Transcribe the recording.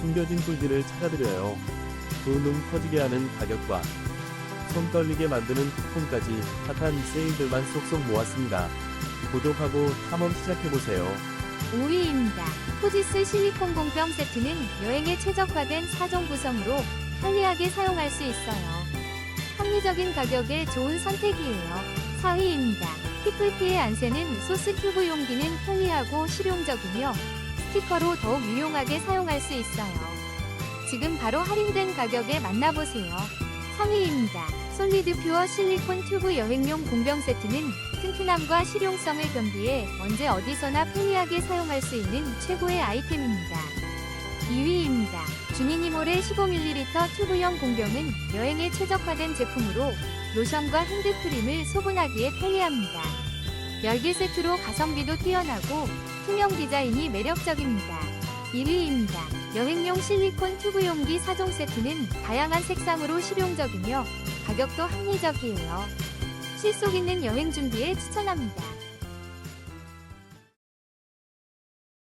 숨겨진 꿀들을 찾아드려요. 두눈 커지게 하는 가격과 손 떨리게 만드는 쿠폰까지 핫한 세일들만 쏙쏙 모았습니다. 구독하고 탐험 시작해보세요. 5위입니다. 포지스 실리콘 공병 세트는 여행에 최적화된 4종 구성으로 편리하게 사용할 수 있어요. 합리적인 가격에 좋은 선택이에요. 4위입니다. 피플티의 안새는 소스 큐브 용기는 편리하고 실용적이며 스티커로 더욱 유용하게 사용할 수 있어요. 지금 바로 할인된 가격에 만나보세요. 3위입니다. 솔리드 퓨어 실리콘 튜브 여행용 공병 세트는 튼튼함과 실용성을 겸비해 언제 어디서나 편리하게 사용할 수 있는 최고의 아이템입니다. 2위입니다. 주니니몰의 15ml 튜브형 공병은 여행에 최적화된 제품으로 로션과 핸드크림을 소분하기에 편리합니다. 열개 세트로 가성비도 뛰어나고 투명 디자인이 매력적입니다. 1위입니다. 여행용 실리콘 튜브 용기 4종 세트는 다양한 색상으로 실용적이며 가격도 합리적이에요. 실속 있는 여행 준비에 추천합니다.